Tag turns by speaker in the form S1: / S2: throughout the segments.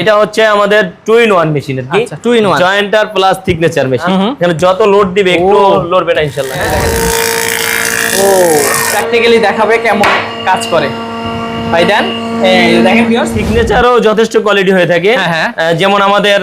S1: এটা হচ্ছে আমাদের টু ইন ওয়ান মেশিন আর কি?
S2: Two in one joint
S1: jointer plus thicknesser machine. এখানে যত লোড দিবে একটু। লড়বে না ইনশাল্লাহ।
S2: ও প্র্যাকটিক্যালি দেখাবে কেমন কাজ করে। ভাই দেন দেখেন ভিউয়ার্স
S1: সিগনেচারও যথেষ্ট কোয়ালিটি হয়ে থাকে।
S2: হ্যাঁ, হ্যাঁ।
S1: যেমন আমাদের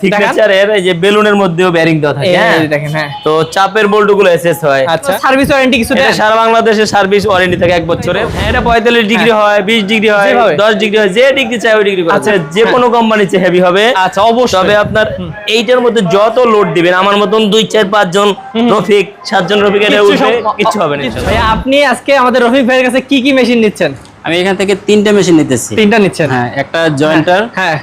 S1: সিগনেচারের এই যে বেলুনের মধ্যেও ব্যারিং দেওয়া থাকে হ্যাঁ?
S2: দেখেন হ্যাঁ।
S1: তো চাপের বোল্টগুলো এসএস হয়।
S2: আচ্ছা। সার্ভিস ওয়ারেন্টি কিছু
S1: এটা সারা বাংলাদেশে সার্ভিস ওয়ারেন্টি থাকে এক বছরের এটা পঁয়তাল্লিশ ডিগ্রি হয়। বিশ ডিগ্রি হয়
S2: যেভাবে।
S1: দশ ডিগ্রি হয় যে ডিগ্রি চাই ওই ডিগ্রি
S2: আচ্ছা,
S1: যে কোনো কোম্পানি চেয়ে হেভি হবে।
S2: আচ্ছা অবশ্যই।
S1: তবে আপনার এইটার মধ্যে যত লোড দিবেন আমার মতন দুই চার পাঁচ জন রফিক সাতজন রফিক এটা উঠবে
S2: সম-
S1: হবে না
S2: ভাই আপনি আজকে আমাদের রফিক ভাইয়ের কাছে কি কি মেশিন নিচ্ছেন?
S3: আমি এখান থেকে তিনটা মেশিন নিতেছি।
S2: তিনটা নিচ্ছেন?
S3: হ্যাঁ একটা জয়েন্টার
S2: হ্যাঁ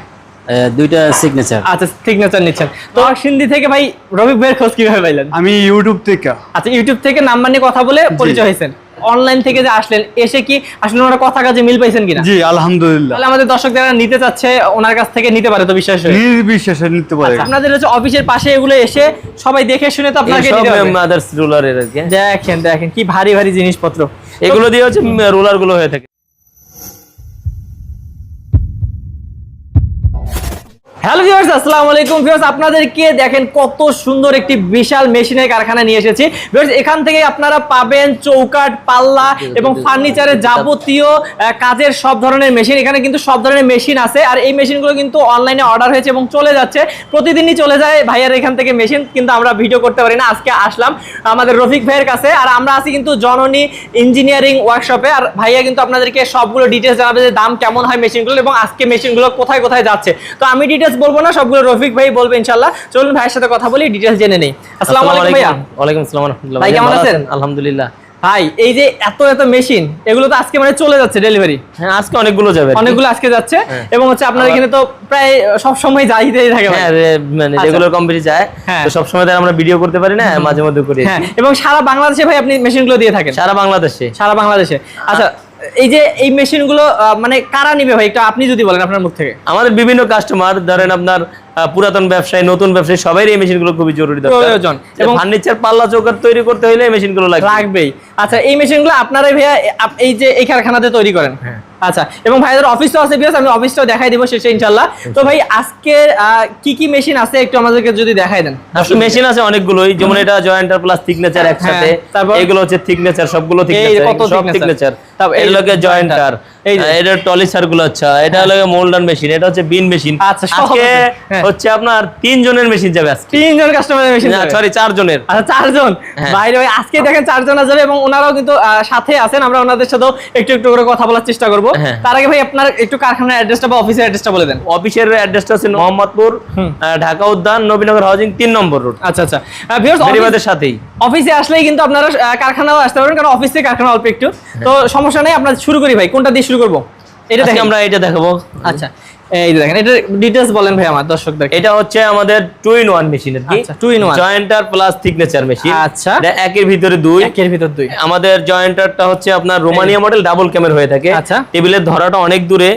S3: দুইটা সিগনেচার
S2: আচ্ছা সিগনেচার নিচ্ছেন। তো সিন্ধি থেকে ভাই রফিক ভাইয়ের খোঁজ কীভাবে পাইলেন?
S4: আমি ইউটিউব থেকে।
S2: আচ্ছা ইউটিউব থেকে নাম্বার নিয়ে কথা বলে পরিচয় হয়েছেন। অনলাইন থেকে যে আসলেন এসে কি আসলে ওনারা কথা কাজে মিল পাইছেন কিনা?
S4: জি আলহামদুলিল্লাহ।
S2: তাহলে আমাদের দর্শক যারা নিতে চাচ্ছে ওনার কাছ থেকে নিতে পারে তো বিশ্বাস হয়ে।
S4: নির্বিশেষে নিতে পারে।
S2: আচ্ছা, আপনাদের হচ্ছে অফিসের পাশে এগুলো এসে সবাই দেখে শুনে তো আপনাকে
S1: এইসব
S2: নিতে হবে।
S1: মাদার্স রুলারের আর
S2: দেখেন দেখেন কি ভারী ভারী জিনিসপত্র।
S1: এগুলো দিয়ে হচ্ছে রুলারগুলো হয়ে থাকে।
S2: হ্যালো ভিউয়ার্স আসসালামু আলাইকুম। ভিউয়ার্স আপনাদেরকে দেখেন কত সুন্দর একটি বিশাল মেশিনের কারখানা নিয়ে এসেছি। ভিউয়ার্স এখান থেকে আপনারা পাবেন চৌকাট পাল্লা এবং ফার্নিচারের যাবতীয় কাজের সব ধরনের মেশিন। এখানে কিন্তু সব ধরনের মেশিন আছে আর এই মেশিনগুলো কিন্তু অনলাইনে অর্ডার হয়েছে এবং চলে যাচ্ছে। প্রতিদিনই চলে যায় ভাইয়ার এখান থেকে মেশিন কিন্তু আমরা ভিডিও করতে পারি না। আজকে আসলাম আমাদের রফিক ভাইয়ের কাছে আর আমরা আছি কিন্তু জননী ইঞ্জিনিয়ারিং ওয়ার্কশপে। আর ভাইয়া কিন্তু আপনাদেরকে সবগুলো ডিটেলস জানাবে যে দাম কেমন হয় মেশিনগুলো এবং আজকে মেশিনগুলো কোথায় কোথায় যাচ্ছে। তো আমি ডিটেলস বলব না সবগুলো রফিক ভাই বলবে ইনশাল্লাহ চলুন ভাইয়ের সাথে কথা বলি ডিটেলস জেনে নেই। আসসালামু আলাইকুম ভাইয়া।
S1: ওয়ালাইকুম আসসালাম ওয়া রাহমাতুল্লাহ।
S2: ভাই, কেমন আছেন?
S1: আলহামদুলিল্লাহ।
S2: ভাই এই যে এত এত মেশিন এগুলো তো আজকে মানে চলে যাচ্ছে ডেলিভারি
S1: হ্যাঁ আজকে অনেকগুলো যাবে।
S2: অনেকগুলো আজকে যাচ্ছে।
S1: হ্যাঁ।
S2: এবং হচ্ছে আপনার এখানে তো প্রায় সব সময় যাইতেই থাকে।
S1: হ্যাঁ মানে
S2: আচ্ছা।
S1: রেগুলার কোম্পানি যায়।
S2: হ্যাঁ।
S1: তো সবসময় তো আর আমরা ভিডিও করতে পারি না মাঝে মধ্যে করি।
S2: হ্যাঁ এবং সারা বাংলাদেশে ভাই আপনি মেশিনগুলো দিয়ে থাকেন।
S1: সারা বাংলাদেশে।
S2: সারা বাংলাদেশে। আচ্ছা এই যে এই মেশিনগুলো গুলো মানে কারা নিবে ভাই? একটু আপনি যদি বলেন আপনার মুখ থেকে।
S1: আমাদের বিভিন্ন কাস্টমার ধরেন আপনার পুরাতন ব্যবসায়ী নতুন ব্যবসায়ী সবাই এই মেশিনগুলো খুবই জরুরি
S2: প্রয়োজন। এবং-
S1: এবং ফার্নিচার পাল্লা চৌকার তৈরি করতে হলে এই মেশিনগুলো লাগবে।
S2: লাগবেই। আচ্ছা এই মেশিনগুলো আপনারাই ভাইয়া এই যে এই কারখানাতে তৈরি করেন।
S1: হ্যাঁ।
S2: আচ্ছা এবং ভাইদের অফিসও আছে বিকজ আমি অফিসটাও দেখাই দিব শেষে ইনশাল্লাহ। তো ভাই আজকে কি কি মেশিন আছে একটু আমাদেরকে যদি দেখাই দেন?
S1: আসলে মেশিন আছে অনেকগুলোই যেমন এটা জয়েন্টার প্লাস থিকনেচার একসাথে।
S2: হ্যাঁ, তারপর?
S1: এগুলো হচ্ছে থিকনেচার সবগুলো থিকনেচার
S2: কত
S1: থিকনেচার
S2: তারপর
S1: এটা হলো জয়েন্টার
S2: এই যে।
S1: এটা টলি সার্কুল আচ্ছা এটা হলো মোল্ডার মেশিন এটা হচ্ছে বিন মেশিন
S2: আচ্ছা,
S1: আজকে
S2: হ্যাঁ।
S1: হচ্ছে আপনার তিন জনের মেশিন যাবে আজকে।
S2: তিনজন কাস্টমারের মেশিন
S1: সরি চার জনের
S2: আচ্ছা চারজন?
S1: হ্যাঁ।
S2: বাইরে ভাই আজকে দেখেন চারজন আসবে এবং ওনারাও কিন্তু সাথে আছেন। আমরা ওনাদের সাথেও একটু একটু করে কথা বলার চেষ্টা করব।
S1: হ্যাঁ।
S2: তার আগে ভাই আপনার একটু কারখানার অ্যাড্রেসটা বা অফিসের অ্যাড্রেসটা বলে দেন।
S1: অফিসের অ্যাড্রেসটা হচ্ছে মোহাম্মদপুর ঢাকা উদ্যান নবীনগর হাউজিং তিন নম্বর রোড
S2: আচ্ছা আচ্ছা। ভিউয়ার্স
S1: পরিবারের সাথেই।
S2: অফিসে আসলেই কিন্তু আপনারা কারখানাও আসতে পারবেন কারণ অফিসে কারখানা অল্প একটু। তো সমস্যা নেই আমরা শুরু করি ভাই। কোনটা দিয়ে শুরু করব? এটা
S1: আজকে আমরা এটা দেখাবো।
S2: আচ্ছা। এই দেখেন এটা ডিটেলস বলেন ভাই আমার দর্শকদের
S1: এটা হচ্ছে আমাদের টু ইন ওয়ান মেশিন আর কি?
S2: আচ্ছা, two in one।
S1: Jointer plus thicknesser machine
S2: আচ্ছা।
S1: এটা একের ভিতরে দুই।
S2: একের ভিতর দুই।
S1: আমাদের জয়েন্টারটা হচ্ছে আপনার রোমানিয়া মডেল ডাবল ক্যামের হয়ে থাকে।
S2: আচ্ছা।
S1: টেবিলের ধরাটা অনেক দূরে।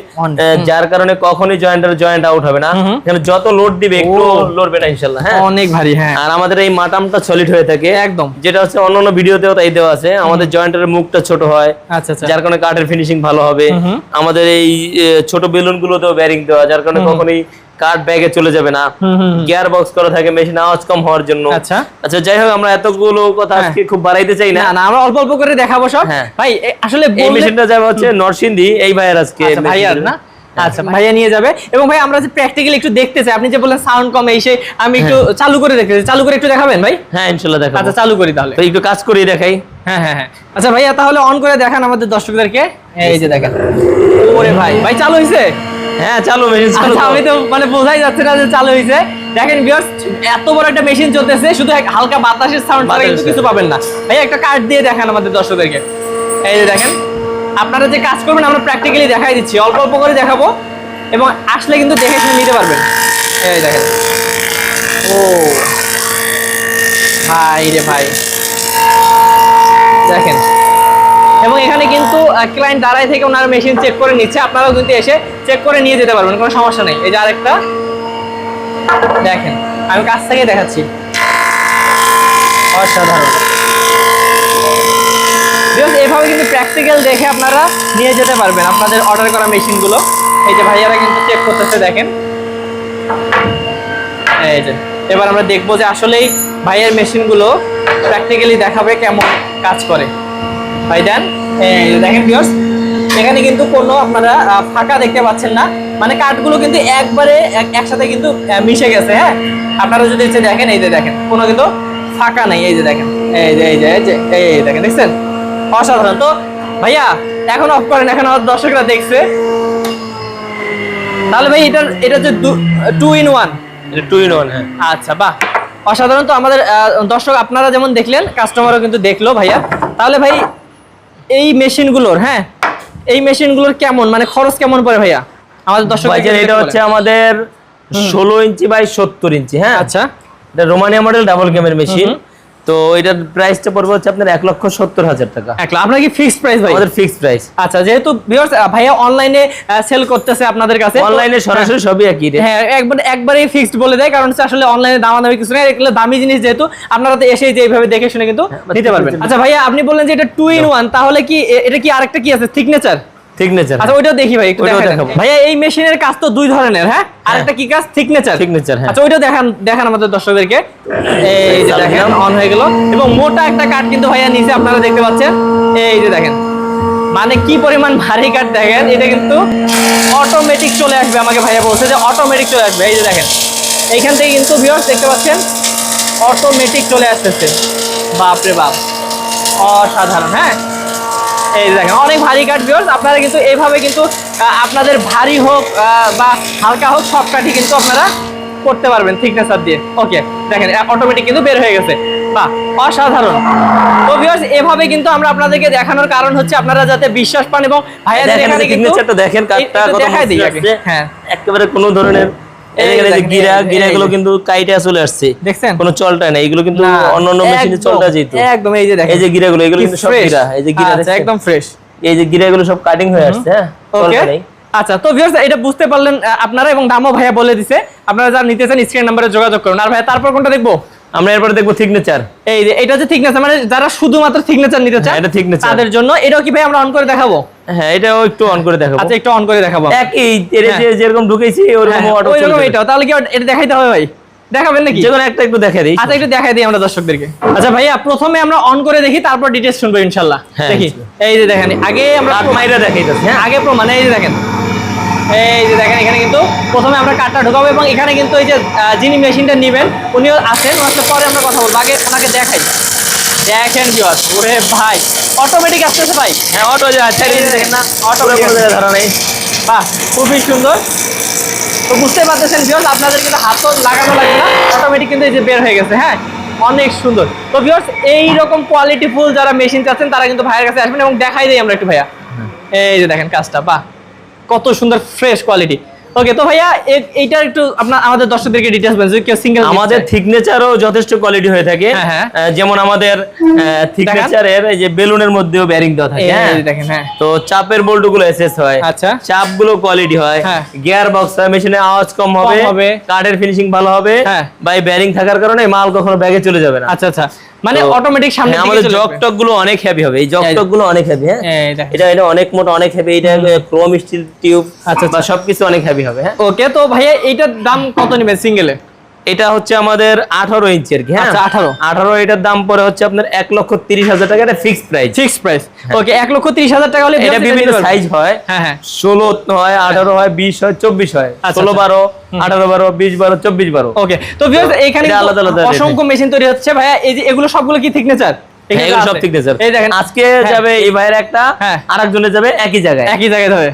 S1: যার কারণে কখনোই জয়েন্টার জয়েন্ট আউট হবে না। এখানে যত লোড দিবে একটু। লড়বে না ইনশাল্লাহ হ্যাঁ।
S2: অনেক ভারী হ্যাঁ।
S1: আর আমাদের এই মাটামটা সলিড হয়ে থাকে।
S2: একদম।
S1: যেটা হচ্ছে অন্যান্য ভিডিওতেও তাই দেওয়া আছে। আমাদের জয়েন্টারের মুখটা ছোট হয়।
S2: আচ্ছা আচ্ছা।
S1: যার কারণে কাঠের ফিনিশিং ভালো হবে। আমাদের এই ছোট বেলুন গুলোতেও ব্যারিং দেওয়া যার কারণে কখনোই কাঠ ব্যাগে চলে যাবে না। গিয়ার বক্স করা থাকে মেশিন আওয়াজ কম হওয়ার জন্য।
S2: আচ্ছা।
S1: আচ্ছা যাই হোক আমরা এতগুলো কথা
S2: হ্যাঁ।
S1: আজকে খুব বাড়াইতে চাই না।
S2: না আমরা অল্প অল্প করে দেখাবো সব।
S1: হ্যাঁ।
S2: ভাই আসলে
S1: এই মেশিনটা যাবে হচ্ছে নরসিংদী এই ভাইয়ের আজকে
S2: আচ্ছা, ভাইয়ার না? আচ্ছা ভাইয়া নিয়ে যাবে। এবং ভাই আমরা যে প্র্যাকটিক্যালি একটু দেখতে চাই আপনি যে বললেন সাউন্ড কম এই আমি একটু চালু করে দেখতে চালু করে একটু দেখাবেন ভাই?
S1: হ্যাঁ ইনশাল্লাহ দেখো
S2: আচ্ছা চালু করি তাহলে।
S1: তো একটু কাজ করিয়ে দেখাই।
S2: হ্যাঁ হ্যাঁ হ্যাঁ। আচ্ছা ভাইয়া তাহলে অন করে দেখান আমাদের দর্শকদেরকে। এই যে দেখেন। ওরে ভাই। ভাই চালু হয়েছে
S1: হ্যাঁ চালু মেশিন চালু
S2: আচ্ছা আমি তো মানে বোঝাই যাচ্ছে না যে চালু হয়েছে দেখেন ভিউয়ার্স এত বড় একটা মেশিন চলতেছে শুধু এক হালকা বাতাসের সাউন্ড ছাড়া কিন্তু কিছু পাবেন না। ভাই একটা কার্ড দিয়ে দেখান আমাদের দর্শকদেরকে। এই যে দেখেন আপনারা যে কাজ করবেন আমরা প্র্যাকটিক্যালি দেখাই দিচ্ছি। অল্প অল্প করে দেখাবো এবং আসলে কিন্তু দেখে শুনে নিতে পারবেন। এই দেখেন। ও ভাই রে ভাই। দেখেন। এবং এখানে কিন্তু ক্লায়েন্ট দাঁড়ায় থেকে ওনারা মেশিন চেক করে নিচ্ছে, আপনারাও কিন্তু এসে চেক করে নিয়ে যেতে পারবেন, কোনো সমস্যা নেই। এই যে আরেকটা, দেখেন, আমি কাছ থেকে দেখাচ্ছি। অসাধারণ। এভাবে কিন্তু প্র্যাকটিক্যাল দেখে আপনারা নিয়ে যেতে পারবেন আপনাদের অর্ডার করা মেশিনগুলো এই যে ভাইয়ারা কিন্তু চেক করতেছে, দেখেন। এই যে, এবার আমরা দেখব যে আসলেই ভাইয়ের মেশিনগুলো প্র্যাকটিক্যালি দেখাবে কেমন কাজ করে। ভাই দেন দেখেন ভিউয়ার্স এখানে কিন্তু কোনো আপনারা ফাঁকা দেখতে পাচ্ছেন না। মানে কাঠগুলো কিন্তু একবারে এক- একসাথে কিন্তু মিশে গেছে হ্যাঁ? আপনারা যদি এসে দেখেন এই যে দেখেন কোনো কিন্তু ফাঁকা নাই এই যে দেখেন এই যে এই যে এই যে এই দেখেন দেখছেন? অসাধারণ। তো ভাইয়া এখন অফ করেন এখন আমার দর্শকরা দেখছে। তাহলে ভাই এটা এটা যে two in one
S1: two in one হ্যাঁ।
S2: আচ্ছা বাহ। অসাধারণ। তো আমাদের দর্শক আপনারা যেমন দেখলেন কাস্টমারও কিন্তু দেখল ভাইয়া। তাহলে ভাই এই মেশিনগুলোর হ্যাঁ? এই মেশিনগুলোর কেমন? মানে খরচ কেমন পড়ে ভাইয়া? আমাদের দর্শক
S1: এটা হচ্ছে আমাদের ষোলো ইঞ্চি বাই সত্তর ইঞ্চি হ্যাঁ?
S2: আচ্ছা।
S1: এটা রোমানিয়া মডেল ডাবল ক্যামের মেশিন তো এটার প্রাইসটা পড়বে হচ্ছে আপনার এক লক্ষ সত্তর হাজার টাকা।
S2: এক লাখ আপনার কি ফিক্সড প্রাইস ভাই?
S1: আমাদের ফিক্সড প্রাইস
S2: আচ্ছা যেহেতু আহ, ভাইয়া অনলাইনে সেল করতেছে আপনাদের কাছে
S1: অনলাইনে সরাসরি সবই একই রেট
S2: হ্যাঁ একবার একবারেই ফিক্সড বলে দেয় কারণ আসলে অনলাইনে দামাদামি কিছু নেই এগুলো দামি জিনিস যেহেতু আপনারা তো এসেই যে এইভাবে দেখে শুনে কিন্তু
S1: but
S2: নিতে পারবেন। আচ্ছা ভাইয়া আপনি বললেন যে এটা টু ইন ওয়ান তাহলে কি এটা কি আরেকটা কি আছে? সিগনেচার
S1: সিগনেচার
S2: আচ্ছা ওইটাও দেখি ভাই একটু
S1: দেখাবো।
S2: ভাইয়া এই মেশিনের কাজ তো দুই ধরনের হ্যাঁ? আরেকটা কি কাজ?
S1: Signature, হ্যাঁ।
S2: আচ্ছা ওইটাও দেখান দেখান আমাদের দর্শকদেরকে। এই যে দেখেন অন হয়ে গেল। এবং মোটা একটা কাঠ কিন্তু ভাইয়া নিচে আপনারা দেখতে পাচ্ছেন। এই যে দেখেন। মানে কি পরিমাণ ভারী কাঠ দেখেন এটা কিন্তু অটোমেটিক চলে আসবে আমাকে ভাইয়া বলছে যে অটোমেটিক চলে আসবে। এই যে দেখেন। এইখান থেকে কিন্তু ভিউয়ার্স দেখতে পাচ্ছেন অটোমেটিক চলে আসতেছে। বাপরে বাপ। অসাধারণ হ্যাঁ? এই দেখেন অনেক ভারী কাঠ ভিউয়ার্স আপনারা কিন্তু এইভাবে কিন্তু আপনাদের ভারী হোক বা হালকা হোক সব কাঠই কিন্তু আপনারা করতে পারবেন থিকনেসার দিয়ে। ওকে দেখেন অটোমেটিক কিন্তু বের হয়ে গেছে। বাহ অসাধারণ। তো ভিউয়ার্স এভাবে কিন্তু আমরা আপনাদেরকে দেখানোর কারণ হচ্ছে আপনারা যাতে বিশ্বাস পান এবং ভাইয়াদের এখানে কিন্তু
S1: দেখেন কাঠটা
S2: দেখাই দিই আগে। হ্যাঁ।
S1: একেবারে কোনো ধরনের এই যে গিরা
S2: এই- এই-
S1: গিরাগুলো কিন্তু কাইটা চলে আসছে।
S2: দেখছেন?
S1: কোনো চলটা নাই এগুলো কিন্তু অন্যান্য মেশিনে
S2: একদম,
S1: চলটা যেত
S2: একদম এই যে দেখেন।
S1: এই যে গিরাগুলো এগুলো কিন্তু সব গিরা এই যে গিরা
S2: আচ্ছা একদম ফ্রেশ
S1: এই যে গিরাগুলো সব কাটিং হয়ে আসছে হ্যাঁ? চলটা নেই।
S2: আচ্ছা তো ভিউয়ার্স এটা বুঝতে পারলেন আপনারা এবং দামও ভাইয়া বলে দিছে। আপনারা যারা নিতে চান স্ক্রিন নাম্বারে যোগাযোগ করুন। আর ভাইয়া তারপর কোনটা দেখব?
S1: আমরা এরপরে দেখব সিগনেচার
S2: এই যে এটা হচ্ছে থিকনেস মানে যারা শুধুমাত্র থিকনেচার নিতে চান
S1: হ্যাঁ, এটা thickness।
S2: তাদের জন্য এটাও কি ভাই আমরা অন করে দেখাবো?
S1: হ্যাঁ এটাও একটু অন করে দেখাবো।
S2: আচ্ছা একটু অন করে দেখাবো।
S1: একই এর
S2: হ্যাঁ।
S1: যে যেরকম ঢুকেছি ওরকম অটো
S2: ওই রকম এটাও তাহলে কি এটা দেখাইতে হবে ভাই? দেখাবেন নাকি?
S1: যেকোনো একটা একটু দেখা দিই।
S2: আচ্ছা একটু দেখাই দিই আমরা দর্শকদেরকে। আচ্ছা ভাইয়া প্রথমে আমরা অন করে দেখি তারপর ডিটেইলস শুনব ইনশাআল্লাহ
S1: হ্যাঁ,
S2: দেখি। এই যে দেখেন আগে আমরা
S1: মাইরা দেখাইতেছি হ্যাঁ।
S2: আগে প্রমাণ এই যে দেখেন। এই যে দেখেন এখানে কিন্তু প্রথমে আমরা কাঠটা ঢোকাবো এবং এখানে কিন্তু এই যে যিনি মেশিনটা নেবেন উনিও আছেন। ওনার পরে আমরা কথা বলব। আগে ওনাকে দেখাই। দেখেন ভিউয়ার্স ওরে ভাই অটোমেটিক আসতেছে ভাই।
S1: হ্যাঁ অটো যা যে দেখেন না অটো ধরা নেই।
S2: বাহ খুবই সুন্দর। তো বুঝতে পারতেছেন ভিউয়ার্স আপনাদের কিন্তু হাতও লাগানো লাগে না। অটোমেটিক কিন্তু এই যে বের হয়ে গেছে হ্যাঁ? অনেক সুন্দর। তো ভিউয়ার্স এই রকম কোয়ালিটি ফুল যারা মেশিন চাচ্ছেন তারা কিন্তু ভাইয়ের কাছে আসবেন এবং দেখাই দেই আমরা একটু ভাইয়া। এই যে দেখেন কাজটা বাহ। কত সুন্দর ফ্রেশ কোয়ালিটি ওকে তো ভাইয়া এ- এইটার একটু আপনার আমাদের দর্শকদেরকে ডিটেলস বলেন যদি কেউ সিঙ্গেল
S1: আমাদের থিকনেচারও যথেষ্ট কোয়ালিটি হয়ে থাকে।
S2: হ্যাঁ, হ্যাঁ।
S1: যেমন আমাদের থিকনেচারের এই যে বেলুনের মধ্যেও ব্যারিং দেওয়া থাকে হ্যাঁ?
S2: দেখেন হ্যাঁ।
S1: তো চাপের বোল্টগুলো এসএস হয়।
S2: আচ্ছা।
S1: চাপগুলো কোয়ালিটি হয়।
S2: হ্যাঁ।
S1: গিয়ার বক্স হয় মেশিনে আওয়াজ কম হবে।
S2: হবে।
S1: কাঠের ফিনিশিং ভালো হবে।
S2: হ্যাঁ।
S1: বাই বেয়ারিং থাকার কারণে মাল কখনো ব্যাগে চলে যাবে না।
S2: আচ্ছা আচ্ছা। মানে অটোমেটিক সামনে
S1: হ্যাঁ, আমাদের জক টকগুলো অনেক হেভি হবে। এই জক টকগুলো অনেক হেভি হ্যাঁ? এটা এটা অনেক মোটা অনেক হেভি এটা ক্রোম স্টিল টিউব আচ্ছা বা সবকিছু অনেক হেভি হবে হ্যাঁ?
S2: ওকে তো ভাইয়া এইটার দাম কত নেবেন সিঙ্গেলে
S1: এটা হচ্ছে আমাদের আঠারো ইঞ্চের কি হ্যাঁ?
S2: আচ্ছা, 18
S1: আঠারো এটার দাম পরে হচ্ছে আপনার এক লক্ষ তিরিশ হাজার টাকা এটা fixed price
S2: fix price okay এক লক্ষ তিরিশ হাজার টাকা হলে
S1: এটা বিভিন্ন সাইজ হয়।
S2: হ্যাঁ হ্যাঁ।
S1: ষোলো হয় আঠারো হয় বিশ হয় চব্বিশ হয়।
S2: আচ্ছা,
S1: ষোলো
S2: আচ্ছা।
S1: বারো আঠারো বারো বিশ বারো চব্বিশ বারো।
S2: ওকে তো এখানে
S1: এটা আলাদা আলাদা
S2: অসংখ্য মেশিন তৈরি হচ্ছে। ভাইয়া এই যে এগুলো সবগুলো কি থিকনেচার
S1: এগুলো সব ঠিক আছে
S2: এই দেখেন
S1: আজকে
S2: হ্যাঁ।
S1: যাবে এই ভাইয়ের একটা
S2: হ্যাঁ।
S1: যাবে একই জায়গায়।
S2: একই জায়গায়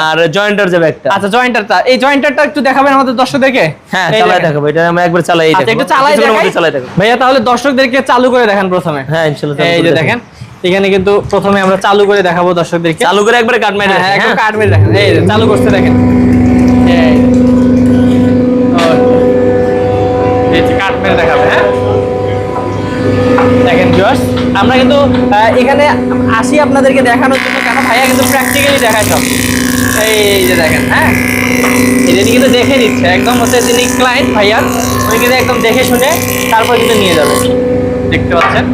S1: আর জয়েন্টার যাবে একটা।
S2: আচ্ছা জয়েন্টারটা এই জয়েন্টারটা একটু দেখাবেন আমাদের দর্শকদেরকে?
S1: হ্যাঁ চালাই দেখাবো। এটা আমরা একবার চালাই
S2: আচ্ছা একটু চালাই দেখাই।
S1: চালাই দেখাবো।
S2: ভাইয়া তাহলে দর্শকদেরকে চালু করে দেখান প্রথমে।
S1: হ্যাঁ ইনশাআল্লাহ
S2: এই যে দেখেন এখানে কিন্তু প্রথমে আমরা চালু করে দেখাবো দর্শকদেরকে।
S1: চালু করে একবারে কাট মাইরে
S2: হ্যাঁ হ্যাঁ, একদম
S1: হ্যাঁ।
S2: কাট মেরে দেখেন। এই চালু করতে দেখেন। এই। কাট মেরে দেখাবে হ্যাঁ? দেখেন ভিউয়ার্স আমরা কিন্তু এখানে আসি আপনাদেরকে দেখানোর জন্য, কেন ভাইয়া কিন্তু প্র্যাকটিক্যালি দেখা সব। এই যে দেখেন হ্যাঁ? তিনি কিন্তু দেখে দিচ্ছে একদম হচ্ছে তিনি ক্লায়েন্ট ভাইয়ার উনি কিন্তু একদম দেখে শুনে তারপর কিন্তু নিয়ে যাবে। দেখতে পাচ্ছেন?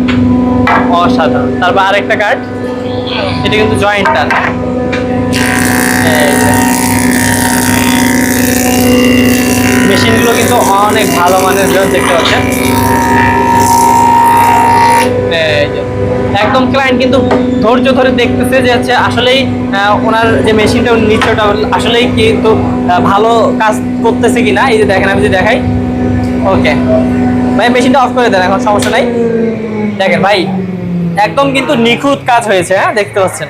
S2: অসাধারণ। তারপর আরেকটা কার্ড এটা কিন্তু জয়েন্ট টান মেশিনগুলো কিন্তু অনেক ভালো মানের দেখতে পাচ্ছেন। একদম ক্লায়েন্ট কিন্তু ধৈর্য ধরে দেখতেছে যে হচ্ছে আসলেই ওনার যে মেশিনটা নিশ্চয়টা আসলেই কিন্তু ভালো কাজ করতেছে কি না এই যে দেখেন আমি যদি দেখাই। ওকে ভাই মেশিনটা অফ করে দেন এখন সমস্যা নাই। দেখেন ভাই একদম কিন্তু নিখুঁত কাজ হয়েছে হ্যাঁ? দেখতে পাচ্ছেন?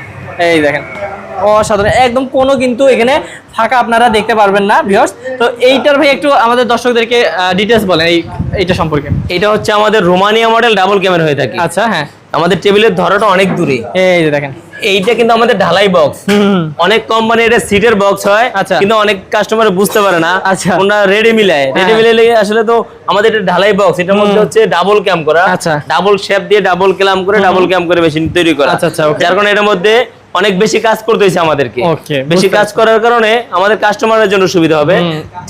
S2: এই দেখেন অসাধারণ। একদম কোনো কিন্তু এখানে ফাঁকা আপনারা দেখতে পারবেন না ভিউয়ার্স তো এইটার ভাই একটু আমাদের দর্শকদেরকে ডিটেলস বলেন এই এইটা সম্পর্কে।
S1: এটা হচ্ছে আমাদের রোমানিয়া মডেল ডাবল ক্যামেরা হয়ে থাকে।
S2: আচ্ছা হ্যাঁ।
S1: আমাদের টেবিলের ধরাটা অনেক দূরে।
S2: এই যে দেখেন।
S1: এইটা কিন্তু আমাদের ঢালাই বক্স অনেক কোম্পানি এটা সিটের বক্স হয়
S2: আচ্ছা।
S1: কিন্তু অনেক কাস্টমার বুঝতে পারে না
S2: আচ্ছা।
S1: ওনারা রেডি মিলায়। রেডি
S2: মিলে
S1: মিলাইলে আসলে তো আমাদের এটা ঢালাই বক্স এটার মধ্যে হচ্ছে ডাবল ক্যাম্প করা।
S2: আচ্ছা।
S1: ডাবল শেপ দিয়ে ডাবল ক্যাম্প করে ডাবল ক্যাম্প করে মেশিন তৈরি করা।
S2: আচ্ছা, আচ্ছা.
S1: যার কারণে এটার মধ্যে অনেক বেশি কাজ করতে হয়েছে আমাদেরকে। বেশি কাজ করার কারণে আমাদের কাস্টমারের জন্য সুবিধা হবে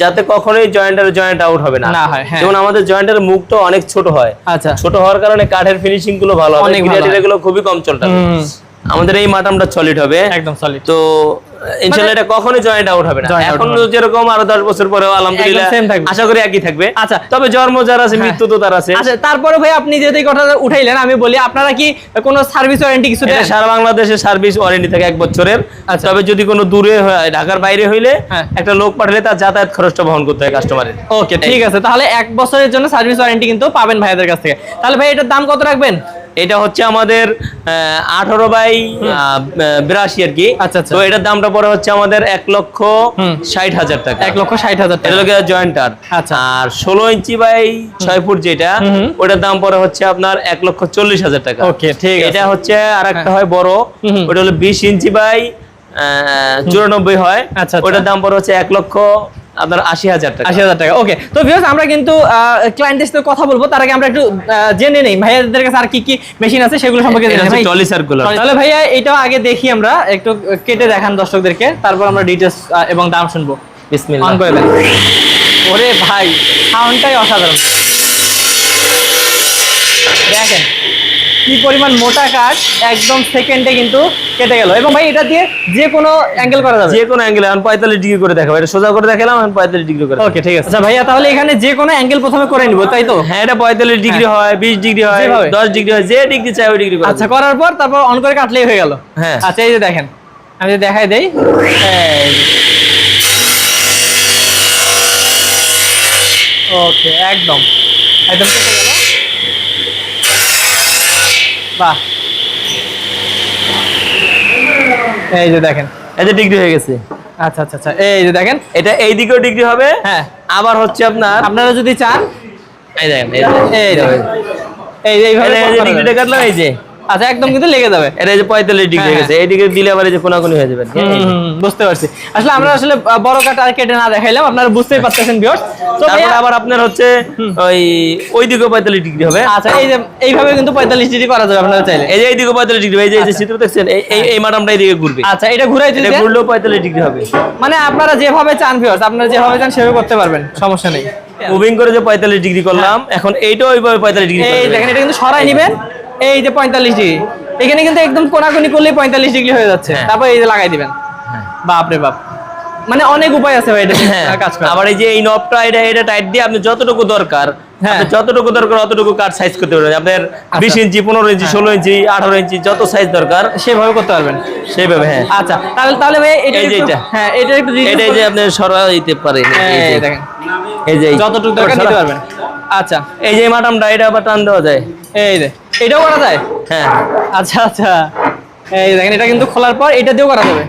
S1: যাতে কখনোই জয়েন্টার জয়েন্ট আউট হবে না।
S2: হয়।
S1: যেমন আমাদের জয়েন্টের মুখটা অনেক ছোট হয়।
S2: আচ্ছা।
S1: ছোট হওয়ার কারণে কাঠের ফিনিশিংগুলো ভালো হবে
S2: এগুলো
S1: গুলো খুবই কম
S2: চলটা
S1: আমাদের এই মাটামটা সলিড হবে।
S2: একদম সলিড
S1: তো ইনশাআল্লাহ এটা কখনোই জয়েন্ট আউট হবে না। এখন যেরকম আরও 10 বছর পরেও আলহামদুলিল্লাহ। আশা করি একই থাকবে।
S2: আচ্ছা।
S1: তবে জন্ম যার আছে
S2: হ্যাঁ।
S1: মৃত্যু তো তার আছে।
S2: আচ্ছা তারপরে ভাই আপনি যেহেতু এই কথাটা উঠাইলেন আমি বলি আপনারা কি কোনো সার্ভিস ওয়ারেন্টি কিছু দেন?
S1: সারা বাংলাদেশে সার্ভিস ওয়ারেন্টি থাকে এক বছরের।
S2: আচ্ছা।
S1: তবে যদি কোনো দূরে হয় ঢাকার বাইরে হইলে
S2: হ্যাঁ।
S1: একটা লোক পাঠালে তার যাতায়াত খরচটা বহন করতে হয় কাস্টমারের
S2: ওকে ঠিক আছে। তাহলে এক বছরের জন্য সার্ভিস ওয়ারেন্টি কিন্তু পাবেন ভাইয়াদের কাছ থেকে। তাহলে ভাই এটার দাম কত রাখবেন?
S1: এটা হচ্ছে আমাদের আঠারো বাই বিরাশি আর কি
S2: আচ্ছা, আচ্ছা।
S1: তো এটার দামটা পরে হচ্ছে আমাদের এক লক্ষ ষাট হাজার টাকা
S2: এক লক্ষ ষাট হাজার টাকা
S1: লোকের জয়েন্টার
S2: আচ্ছা।
S1: আর ষোলো ইঞ্চি বাই ছয় ফুট যেটা। ওটার দাম পরে হচ্ছে আপনার এক লক্ষ চল্লিশ হাজার টাকা
S2: ঠিক
S1: এটা হচ্ছে আর একটা
S2: হ্যাঁ।
S1: হয় বড়। ওটা হলো বিশ ইঞ্চি বাই চুরানব্বই হয়
S2: আচ্ছা, আচ্ছা।
S1: ওটার দাম পরে হচ্ছে এক লক্ষ আপনার আশি হাজার টাকা।
S2: আশি হাজার টাকা ওকে তো আমরা কিন্তু ক্লায়েন্টের সাথে কথা বলব তার আগে আমরা একটু জেনে নেই ভাইয়াদের কাছে আর কি কি মেশিন আছে সেগুলো সম্পর্কে জেনে
S1: এটা
S2: নেই।
S1: টলি সার্কুলার
S2: তাহলে ভাইয়া এটাও আগে দেখি আমরা একটু কেটে দেখান দর্শকদেরকে তারপর আমরা ডিটেলস এবং দাম শুনব।
S1: বিসমিল্লাহ।
S2: অন করে ওরে ভাই সাউন্ডটাই অসাধারণ দেখেন কি পরিমাণ মোটা কাঠ একদম সেকেন্ডে কিন্তু কেটে গেল। এবং ভাই এটা দিয়ে যে কোনো অ্যাঙ্গেল করা যাবে।
S1: যে কোনো অ্যাঙ্গেল এখন পঁয়তাল্লিশ ডিগ্রি করে দেখাবো। এটা সোজা করে দেখালাম এখন পঁয়তাল্লিশ ডিগ্রি করে
S2: ওকে ঠিক আছে। আচ্ছা ভাইয়া তাহলে এখানে যে কোনো অ্যাঙ্গেল প্রথমে করে নিব তাই তো?
S1: হ্যাঁ এটা পঁয়তাল্লিশ ডিগ্রি হয়। বিশ ডিগ্রি হয় দশ ডিগ্রি হয় যে ডিগ্রি চাই ওই ডিগ্রি
S2: আচ্ছা করার পর তারপর অন করে কাটলেই হয়ে গেল।
S1: হ্যাঁ।
S2: আচ্ছা এই যে দেখেন আমি যদি দেখাই দেই। ওকে একদম। একদম। বাহ। এই যে দেখেন
S1: এই যে ডিগ্রি হয়ে গেছে।
S2: আচ্ছা আচ্ছা আচ্ছা এই যে দেখেন
S1: এটা এই দিকেও ডিগ্রি হবে
S2: হ্যাঁ।
S1: আবার হচ্ছে আপনার
S2: আপনারা যদি চান
S1: এই দেখেন এই দেখেন,
S2: এই এইভাবে।
S1: ডিগ্রিটা কাটলাম এই যে।
S2: আচ্ছা একদম কিন্তু লেগে যাবে।
S1: এটা এই যে পঁয়তাল্লিশ ডিগ্রি হয়ে
S2: হ্যাঁ,
S1: গেছে। এই ডিগ্রি দিলে আবার এই যে কোনাকুনি হয়ে যাবে।
S2: বুঝতে পারছি। আসলে আমরা আসলে বড় কাটা আর কেটে না দেখাইলাম আপনারা বুঝতেই পারতেছেন ভিউয়ার্স
S1: তারপর আবার আপনার হচ্ছে ওই ওই দিকেও পঁয়তাল্লিশ ডিগ্রি হবে।
S2: আচ্ছা এই যে এইভাবে কিন্তু পঁয়তাল্লিশ ডিগ্রি করা যাবে আপনারা চাইলে।
S1: এই যে এই দিকে পঁয়তাল্লিশ ডিগ্রি এই যে এই যে চিত্র দেখছেন এই এই এই মাটামটা এই দিকে ঘুরবে।
S2: আচ্ছা এটা ঘুরাই দিলে
S1: ঘুরলেও পঁয়তাল্লিশ ডিগ্রি হবে।
S2: মানে আপনারা যেভাবে চান ভিউয়ার্স আপনারা যেভাবে চান সেভাবে করতে পারবেন সমস্যা নেই।
S1: মুভিং করে যে পঁয়তাল্লিশ ডিগ্রি করলাম এখন এইটাও ওইভাবে পঁয়তাল্লিশ ডিগ্রি
S2: এই দেখেন এটা কিন্তু সরাই নেবেন। এই যে পঁয়তাল্লিশ ডিগ্রি এখানে কিন্তু একদম কোনাকুনি করলেই পঁয়তাল্লিশ ডিগ্রি হয়ে যাচ্ছে।
S1: হ্যাঁ।
S2: তারপর এই যে লাগাই দিবেন। বাপ রে বাপ। মানে অনেক উপায় আছে ভাই এটা
S1: হ্যাঁ।
S2: কাজ করা
S1: আবার এই যে এই নবটা এটা এটা টাইট দিয়ে আপনি যতটুকু দরকার
S2: হ্যাঁ।
S1: যতটুকু দরকার অতটুকু কাঠ সাইজ করতে পারবেন। আপনার বিশ ইঞ্চি পনেরো ইঞ্চি ষোলো ইঞ্চি আঠারো ইঞ্চি যত সাইজ দরকার
S2: সেভাবে করতে পারবেন।
S1: সেইভাবে হ্যাঁ।
S2: আচ্ছা তাহলে তাহলে ভাই এটা
S1: এই যে এটা।
S2: হ্যাঁ এটা একটু
S1: এটাই যে। আপনি সরা দিতে পারেন। এই যে
S2: দেখেন।
S1: এই যে
S2: যতটুকু দরকার নিতে পারবেন। আচ্ছা।
S1: এই যে মাটামটা এটা আবার টান দেওয়া যায়।
S2: এই যে এটাও করা যায়?
S1: হ্যাঁ।
S2: আচ্ছা আচ্ছা। এই দেখেন এটা কিন্তু খোলার পর এটা দিয়েও করা যাবে।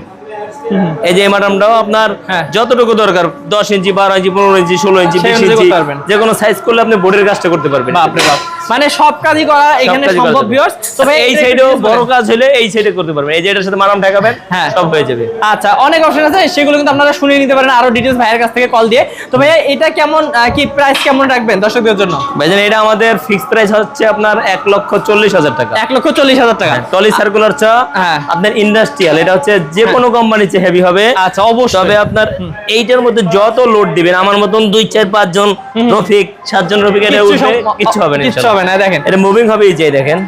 S1: এই যে ম্যাডামটাও আপনার
S2: হ্যাঁ।
S1: যতটুকু দরকার দশ ইঞ্চি বারো ইঞ্চি পনেরো ইঞ্চি ষোলো ইঞ্চি বিশ ইঞ্চি। যে কোনো সাইজ করলে আপনি বোর্ডের কাজটা করতে পারবেন।
S2: বাপরে বাপ। মানে সব কাজই করা এখানে সম্ভব ভিউয়ার্স তবে
S1: এই সাইডেও বড় কাজ হলে এই সাইডে করতে পারবেন এই যে এটার সাথে মারাম ঠেকাবেন
S2: হ্যাঁ।
S1: সব হয়ে যাবে।
S2: আচ্ছা অনেক অপশন আছে সেগুলো কিন্তু আপনারা শুনে নিতে পারেন আরও ডিটেলস ভাইয়ের কাছ থেকে কল দিয়ে। তো ভাইয়া এটা কেমন কি প্রাইস কেমন রাখবেন দর্শকদের জন্য?
S1: ভাইজান এটা আমাদের ফিক্সড প্রাইস হচ্ছে আপনার এক লক্ষ চল্লিশ হাজার টাকা।
S2: এক লক্ষ চল্লিশ হাজার টাকা।
S1: টলি সার্কুলার চা
S2: হ্যাঁ।
S1: আপনার ইন্ডাস্ট্রিয়াল এটা হচ্ছে যে কোনো কোম্পানির চেয়ে হেভি হবে।
S2: আচ্ছা অবশ্যই।
S1: তবে আপনার এইটার মধ্যে যত লোড দিবেন আমার মতন দুই চার পাঁচ জন রফিক সাতজন রফিক এটা
S2: কিচ্ছু
S1: উঠবে
S2: সব-
S1: হবে না ইনশাআল্লাহ।
S2: হবে না দেখেন।
S1: এটা মুভিং হবে এই যে দেখেন।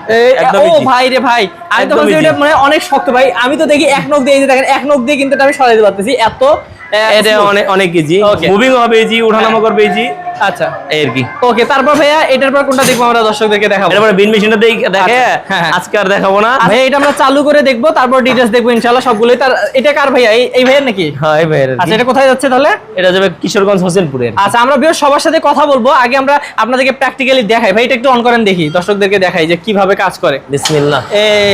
S1: একদম
S2: ও ভাই রে ভাই আমি তো মানে অনেক শক্ত ভাই। আমি তো দেখি এক নখ দিয়ে দেখেন এক নখ দিয়ে কিন্তু এটা আমি সরাইতে পারতেছি। এত
S1: এটা অনেক অনেক ইজি মুভিং হবে ইজি উঠানামা করবে ইজি
S2: আচ্ছা।
S1: এই কি।
S2: ওকে তারপর ভাইয়া এটার পর কোনটা দেখব আমরা দর্শকদেরকে দেখাবো?
S1: এটা বিন মেশিনটা দেখে দেখে। আজকে আর দেখাবো না।
S2: ভাইয়া এটা আমরা চালু করে দেখব তারপর ডিটেলস দেখব ইনশাআল্লাহ সবগুলোই। তার এটা কার ভাইয়া? এই এই ভাইয়ের নাকি?
S1: হ্যাঁ এই ভাইয়ের
S2: আচ্ছা এটা কোথায় যাচ্ছে তাহলে?
S1: এটা যাবে কিশোরগঞ্জ হোসেনপুরের।
S2: আচ্ছা আমরা বিয়ের সবার সাথে কথা বলব। আগে আমরা আপনাদেরকে প্র্যাকটিক্যালি দেখাই। ভাই এটা একটু অন করেন দেখি দর্শকদেরকে দেখাই যে কীভাবে কাজ করে।
S1: বিসমিল্লাহ।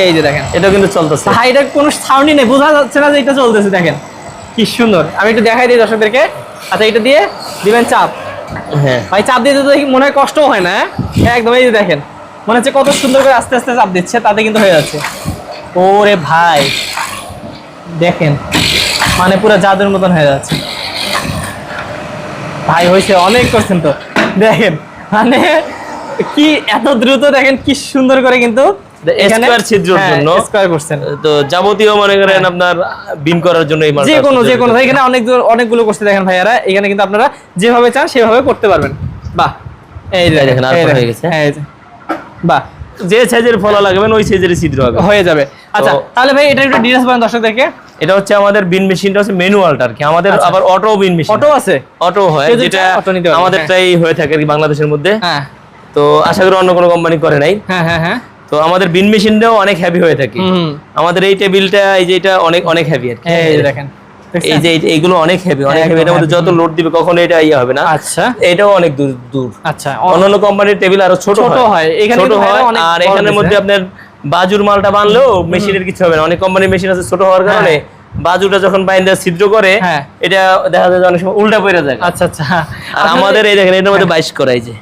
S2: এই যে দেখেন।
S1: এটা কিন্তু চলতেছে।
S2: ভাই এটা কোনো সাউন্ডই নেই বোঝা যাচ্ছে না যে এটা চলতেছে দেখেন। কি সুন্দর। আমি একটু দেখাই দিই দর্শকদেরকে। আচ্ছা এটা দিয়ে দিবেন চাপ।
S1: হ্যাঁ।
S2: ভাই চাপ দিতে তো দেখি মনে হয় কষ্টও হয় না হ্যাঁ? একদম এই দেখেন মনে হচ্ছে কত সুন্দর করে আস্তে আস্তে চাপ দিচ্ছে তাতে কিন্তু হয়ে যাচ্ছে। ওরে ভাই দেখেন মানে পুরো জাদুর মতন হয়ে যাচ্ছে। ভাই হয়েছে অনেক করছেন তো। দেখেন মানে কি এত দ্রুত দেখেন কি সুন্দর করে কিন্তু এখানে-
S1: Square ছিদ্রের
S2: হ্যাঁ,
S1: জন্য।
S2: করছেন।
S1: তো যাবতীয় মনে করেন আপনার বিন করার জন্য এই
S2: যে কোনো যে কোনো এখানে অনেক দূর- অনেকগুলো করতে দেখেন ভাইয়ারা। এখানে কিন্তু আপনারা যেভাবে চান সেভাবে করতে পারবেন। বাহ। এই
S1: দেখেন, আর
S2: এই
S1: পর
S2: দেখেন,
S1: হয়ে গেছে।
S2: হ্যাঁ, বাহ।
S1: যে সাইজের ফলা লাগবেন ওই সাইজের ছিদ্র হবে।
S2: হয়ে যাবে। আচ্ছা তাহলে ভাই এটা একটু ডিটেলস বলেন দর্শকদেরকে।
S1: এটা হচ্ছে আমাদের বিন মেশিনটা হচ্ছে ম্যানুয়ালটা আর কি। আমাদের
S2: আচ্ছা।
S1: আবার অটো বিন মেশিন।
S2: অটো আছে?
S1: অটো হয় যেটা আমাদেরটাই হয়ে। থাকে আর কি বাংলাদেশের মধ্যে।
S2: হ্যাঁ।
S1: তো আশা করি অন্য কোনো কোম্পানি করে নাই।
S2: হ্যাঁ হ্যাঁ হ্যাঁ।
S1: তো আমাদের বিন মেশিনটাও অনেক হ্যাভি হয়ে থাকে। আমাদের এই টেবিলটা এই যে এটা অনেক অনেক হ্যাভি আর কি।
S2: দেখেন
S1: এই যে এইগুলো অনেক হেভি অনেক হেভি
S2: এটা
S1: এটার মধ্যে যত লোড দিবে কখনো এটা ইয়ে হবে না।
S2: আচ্ছা।
S1: এটাও অনেক দূর দূর।
S2: আচ্ছা
S1: অন্যান্য কোম্পানির টেবিল আরও ছোট
S2: ছোট হয়, এখানে
S1: ছোট হয় আর এখানের মধ্যে আপনার বাজুর মালটা বানলেও মেশিনের কিছু হবে না। অনেক কোম্পানির মেশিন আছে ছোট হওয়ার কারণে বাজুটা যখন বাইন্দা ছিদ্র করে
S2: হ্যাঁ।
S1: এটা দেখা যায় অনেক সময় উল্টা পড়ে যায়।
S2: আচ্ছা আচ্ছা।
S1: আর আমাদের এই দেখেন এটার মধ্যে বাইশ করা এই যে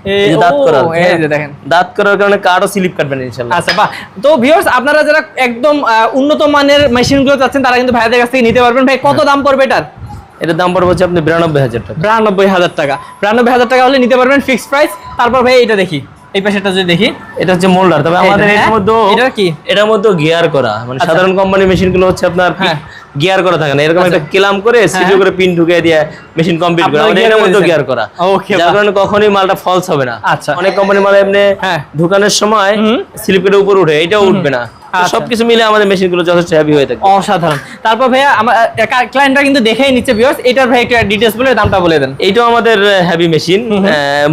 S1: দাঁত করা
S2: এই যে দেখেন।
S1: দাঁত করার কারণে কার্ডও স্লিপ কাটবে না ইনশাল্লাহ।
S2: আচ্ছা বাহ। তো ভিউয়ার্স আপনারা যারা একদম উন্নত মানের মেশিনগুলো চাচ্ছেন তারা কিন্তু ভাইদের কাছ থেকে নিতে পারবেন। ভাই কত দাম পড়বে এটার?
S1: এটার দাম পড়বে হচ্ছে আপনি বিরানব্বই হাজার টাকা।
S2: বিরানব্বই হাজার টাকা। বিরানব্বই হাজার টাকা হলে নিতে পারবেন ফিক্সড প্রাইস তারপর ভাই এটা দেখি। এই পাশেটা যদি দেখি।
S1: এটা হচ্ছে মোল্ডার। তবে আমাদের
S2: হ্যাঁ?
S1: এটার মধ্যে
S2: এটা কি?
S1: এটার মধ্যে গিয়ার করা। মানে সাধারণ কোম্পানি মেশিনগুলো হচ্ছে আপনার
S2: হ্যাঁ।
S1: গিয়ার করা থাকে না। এরকম একটা কিলাম করে সিজো করে পিন ঢুকিয়ে দিয়ে মেশিন কমপ্লিট করে।
S2: gear
S1: এটার মধ্যে গিয়ার করা।
S2: Okay,
S1: যার কারণে কখনোই মালটা ফলস হবে না।
S2: আচ্ছা।
S1: অনেক কোম্পানি মাল এমনি
S2: হ্যাঁ।
S1: ঢুকানোর সময়
S2: হুম।
S1: স্লিপ কেটে উপরে উঠে এটাও উঠবে না।
S2: আচ্ছা।
S1: সবকিছু মিলে আমাদের মেশিনগুলো যথেষ্ট হেভি হয়ে থাকে।
S2: অসাধারণ। তারপর ভাইয়া আমার ক্লায়েন্টরা কিন্তু দেখেই নিচ্ছে ভিউয়ার্স এটার ভাই একটা ডিটেলস বলে দামটা বলে দেন।
S1: এইটাও আমাদের হেভি মেশিন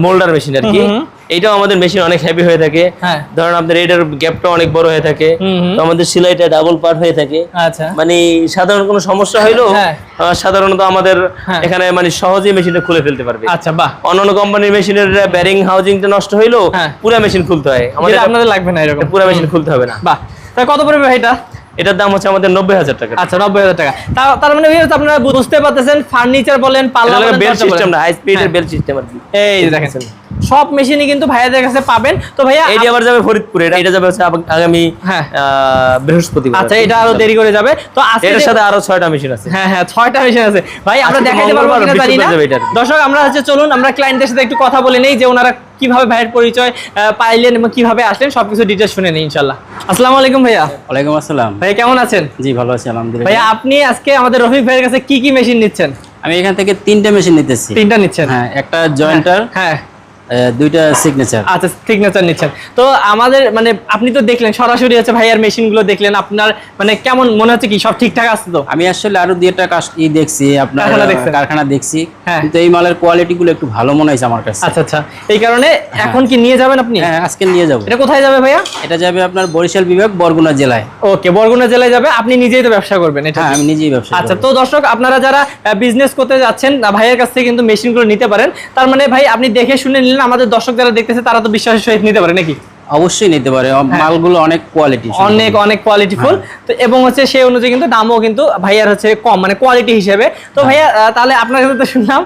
S1: মোল্ডার মেশিন আর কি। এইটাও আমাদের মেশিন অনেক হেভি হয়ে থাকে।
S2: হ্যাঁ।
S1: ধরেন আপনার এটার গ্যাপটা অনেক বড় হয়ে থাকে। তো আমাদের সেলাইটা ডাবল পার্ট হয়ে থাকে।
S2: আচ্ছা।
S1: মানে সাধারণ কোনো সমস্যা হইল
S2: হ্যাঁ।
S1: সাধারণত আমাদের
S2: হ্যাঁ।
S1: এখানে মানে সহজেই মেশিনটা খুলে ফেলতে পারবে।
S2: আচ্ছা বাহ।
S1: অন্যান্য কোম্পানির মেশিনের ব্যারিং হাউজিংটা নষ্ট হইল। পুরো মেশিন খুলতে হয়। আমাদের
S2: আপনাদের লাগবে না এরকম।
S1: পুরো মেশিন খুলতে হবে না।
S2: বাহ। তা কত পড়বে ভাই এটা?
S1: এটার দাম হচ্ছে আমাদের নব্বই হাজার টাকা।
S2: আচ্ছা নব্বই হাজার টাকা। তার মানে আপনারা বুঝতে পারতেছেন ফার্নিচার বলেন পাল্লা
S1: বেল সিস্টেম না হাই স্পিডের। বেল সিস্টেম আর কি।
S2: এই দেখেন। সব মেশিনই কিন্তু ভাইয়াদের কাছে পাবেন। তো ভাইয়া
S1: এইটা আবার যাবে ফরিদপুরে এটা এটা যাবে হচ্ছে আগামী
S2: হ্যাঁ।
S1: আহ, বৃহস্পতিবার।
S2: আচ্ছা এটা আরও দেরি করে যাবে। তো আজকে
S1: এটার
S2: যে-
S1: সাথে আরও ছয়টা মেশিন আছে।
S2: হ্যাঁ হ্যাঁ ছয়টা মেশিন আছে। ভাই আমরা দেখাইতে পারব কিনা জানি না।
S1: এটা।
S2: দর্শক আমরা হচ্ছে চলুন আমরা ক্লায়েন্টদের সাথে একটু কথা বলে নেই যে ওনারা কীভাবে ভাইয়ের পরিচয় পাইলেন এবং কীভাবে আসলেন সবকিছু ডিটেলস শুনে নিই ইনশাল্লাহ আসসালামু আলাইকুম ভাইয়া।
S3: ওয়ালাইকুম আসসালাম।
S2: ভাই কেমন আছেন?
S3: জি ভালো আছি আলহামদুলিল্লাহ।
S2: ভাইয়া আপনি আজকে আমাদের রফিক ভাইয়ের কাছে কি কি মেশিন নিচ্ছেন?
S3: আমি এখান থেকে তিনটা মেশিন নিতেছি।
S2: তিনটা নিচ্ছেন?
S3: হ্যাঁ একটা জয়েন্টার
S2: হ্যাঁ।
S3: দুইটা সিগনেচার
S2: আচ্ছা সিগনেচার নিচ্ছেন। তো আমাদের মানে আপনি তো দেখলেন সরাসরি হচ্ছে ভাইয়ার মেশিনগুলো দেখলেন আপনার মানে কেমন মনে হচ্ছে কি সব ঠিকঠাক আছে তো?
S3: আমি আসলে আরও দুই একটা কাজ ই দেখছি আপনার
S2: কারখানা
S3: দেখছি।
S2: হ্যাঁ।
S3: কিন্তু এই মালের কোয়ালিটি গুলো একটু ভালো মনে হয়েছে আমার কাছে।
S2: আচ্ছা আচ্ছা। এই কারণে এখন কি নিয়ে যাবেন আপনি?
S3: হ্যাঁ আজকে নিয়ে যাব।
S2: এটা কোথায় যাবে ভাইয়া?
S3: এটা যাবে আপনার বরিশাল বিভাগ বরগুনা জেলায়।
S2: ওকে বরগুনা জেলায় যাবে। আপনি নিজেই তো ব্যবসা করবেন এটা
S3: হ্যাঁ আমি নিজেই ব্যবসা
S2: আচ্ছা তো দর্শক আপনারা যারা বিজনেস করতে যাচ্ছেন ভাইয়ের কাছ থেকে কিন্তু মেশিনগুলো নিতে পারেন। তার মানে ভাই আপনি দেখে শুনে নিলেন আমাদের দর্শক যারা দেখতেছে তারা তো বিশ্বাসের সহিত নিতে পারে নাকি?
S3: অবশ্যই নিতে পারে।
S2: হ্যাঁ।
S3: মালগুলো অনেক কোয়ালিটি
S2: অনেক অনেক কোয়ালিটিফুল তো এবং হচ্ছে সেই অনুযায়ী কিন্তু দামও কিন্তু ভাইয়ার হচ্ছে কম মানে কোয়ালিটি হিসেবে। তো ভাইয়া তাহলে আপনার কাছে তো শুনলাম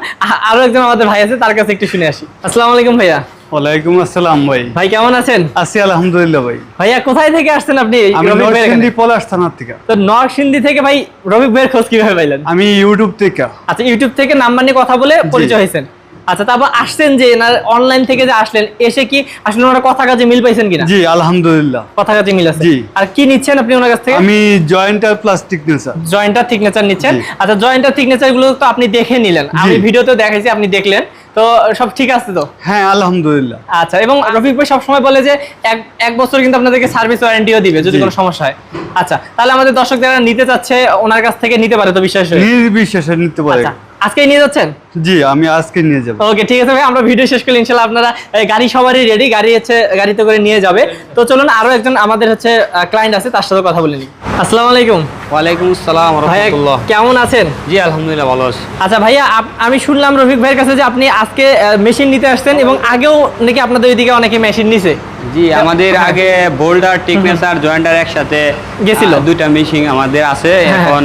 S2: আরও একজন আমাদের ভাই আছে তার কাছে একটু শুনে আসি। আসসালামু আলাইকুম ভাইয়া।
S4: ওয়ালাইকুম আসসালাম ভাই।
S2: ভাই কেমন আছেন?
S4: আছি আলহামদুলিল্লাহ ভাই।
S2: ভাইয়া কোথায় থেকে আসছেন আপনি?
S4: নরসিংদী পলাশ থানার থেকে।
S2: তো নরসিংদী থেকে ভাই রফিক ভাইয়ের খোঁজ কীভাবে পাইলেন?
S4: আমি ইউটিউব থেকে।
S2: আচ্ছা ইউটিউব থেকে নাম্বার নিয়ে কথা বলে পরিচয় হয়েছেন। আচ্ছা তারপর আসছেন যে না অনলাইন থেকে যে আসলেন এসে কি আসলে ওনার কথা কাজে মিল পাইছেন কিনা?
S4: জি আলহামদুলিল্লাহ।
S2: কথা কাজে মিল আছে?
S4: জি।
S2: আর কি নিচ্ছেন আপনি ওনার কাছ থেকে?
S4: আমি জয়েন্টার প্লাস্টিক নেসার
S2: জয়েন্টার থিকনেচার নিচ্ছেন। আচ্ছা জয়েন্টার থিকনেচারগুলো তো আপনি দেখে নিলেন। আমি ভিডিওতে দেখাইছি আপনি দেখলেন। তো সব ঠিক আছে তো?
S4: হ্যাঁ আলহামদুলিল্লাহ।
S2: আচ্ছা এবং রফিক ভাই সবসময় বলে যে এক এক বছর কিন্তু আপনাদেরকে সার্ভিস ওয়ারেন্টিও দিবে যদি কোনো সমস্যা হয়। আচ্ছা তাহলে আমাদের দর্শক যারা নিতে চাচ্ছে ওনার কাছ থেকে নিতে পারে তো বিশ্বাস হয়ে?
S4: নির্বিশেষে নিতে পারে।
S2: আচ্ছা আজকেই নিয়ে যাচ্ছেন?
S4: জি আমি আজকে নিয়ে যাব।
S2: ওকে ঠিক আছে ভাই আমরা ভিডিও শেষ করলে ইনশাল্লাহ আপনারা এই, গাড়ি সবারই রেডি গাড়ি হচ্ছে গাড়িতে করে নিয়ে যাবে। তো চলুন আরও একজন আমাদের হচ্ছে ক্লায়েন্ট আছে তার সাথে কথা বলে নিই। আসসালামু আলাইকুম।
S3: ওয়ালাইকুম আসসালাম রহমতুল্লাহ।
S2: কেমন আছেন?
S3: জি আলহামদুলিল্লাহ ভালো আছি।
S2: আচ্ছা ভাইয়া আমি শুনলাম রফিক ভাইয়ের কাছে যে আপনি আজকে মেশিন নিতে আসছেন এবং আগেও নাকি আপনাদের ওইদিকে অনেকে মেশিন নিছে।
S5: জি আমাদের আগে বোল্ডার টিকনেসার জয়েন্টার একসাথে
S2: গেছিল।
S5: দুইটা মেশিন আমাদের আছে।
S2: হ্যাঁ।
S5: এখন